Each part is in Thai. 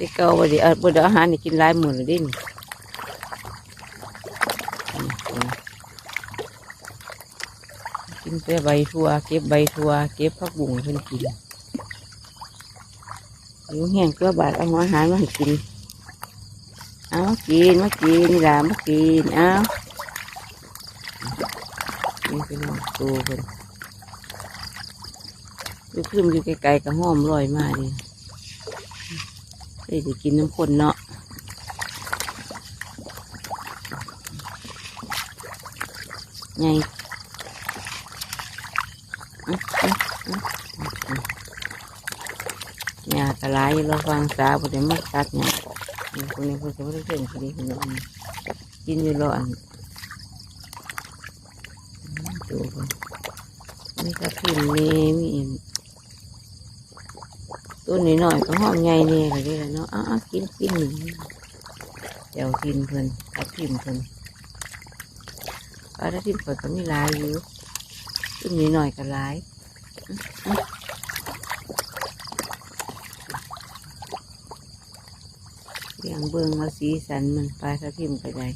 ที่เก่าบ่ได้เอาบ่ได้อาหารนี่กินหลายมื้อแล้วเดิกินแต่ใบทั่วเก็บใบทั่วเก็บผักบุ้งเพิ่นกินอยู่แห้งเกลือบาดเอาอาหารมาให้กินเอามากินมากินนี่ล่ะมากินเอานี่เป็นน้องตัวเพิ่นอยู่ขึ้นอยู่ไกลๆก็ห้อมลอยมาดิ ได้ได้กินน้ำข้นเนาะไงอื้ออื้ออื้ออื้อหญ้ากระไรเราฟังสาบุตรมาตัดหญ้าออกนี่ยคนนี้เพิ่นจะไม่ได้เพิ่นคดีคนนี้กินอยู่รออันดูเพิ่นมีกระถิ่นมีมีอีก ตัวนี้หน่อยก็หอมใหญ่เนี่ก็ได้แล้วเนาะอ้ากินกินหนึ่งเดี๋ยวกินเพิ่นกระถิ่นเพิ่นปลากระถิ่เพิ่นก็มีลายอยู่ตัวนี้หน่อยก็ลายอื้ออื้อเลี้ยงเบิ่งว่าสีสันมันปลากระถิ่นก็ได้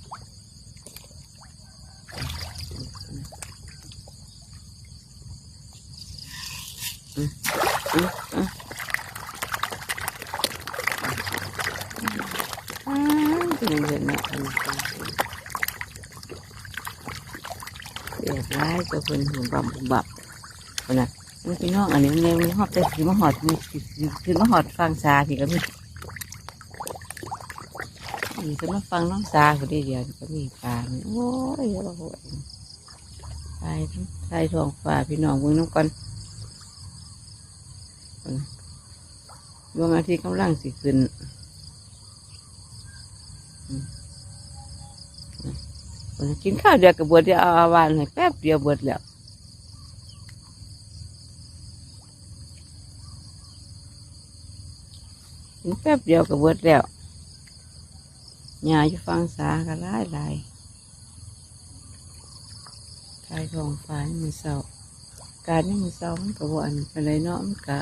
อื้ ออื้าวเป็นเงินเนาะอันนี้เสียบร้ายตัวคนหุ่นบับบับนะมันพี่น้องอันนี้มันเนี่ยมันหอบแต่สีมะหอดมีคือมะหอดฟังซาพี่ก็มีนี่ก็มาฟังน้องซาคนเดียวก็มีปลาโอ้ยโอ้โหใส่ใส่ทองฟ้าพี่น้องเบิ่งน้ำกันดวงอาทิตย์กำลังสิขึ้น กินข้าวเดียวกับเบิดเดียวเอาอาวานให้แป๊บเดียวเบิดแล้วกินแป๊บเดียวกับเบิดแล้วหญ้าอยู่ฟังสาก็หลายหลายทายทองฟ้านี่มันเศร้าการนี่มันเศร้ามันก็บ่อันเป็นไรเนาะมันกะ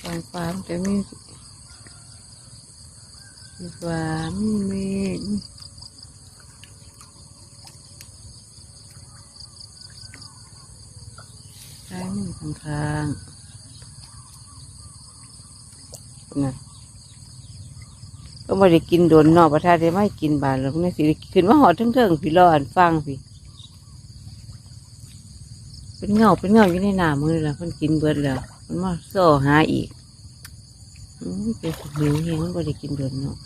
ทองฟ้ามันจะมี มีฟ้ามีเมฆใช่มันข้างข้างๆนะก็ไม่ได้กินโดนนอกประทาได้ไม่กินบานแล้วพวกนี้สิขึ้นมาหอดเทิงๆพี่รออันฟังพี่เป็นเงาเป็นเงาอยู่ในหน้ามือแล้วเพิ่นกินเบิดแล้ว มันมาโซ่หาอีก อืมเป็นหิวเฮงมันบ่ได้กินโดนเนาะ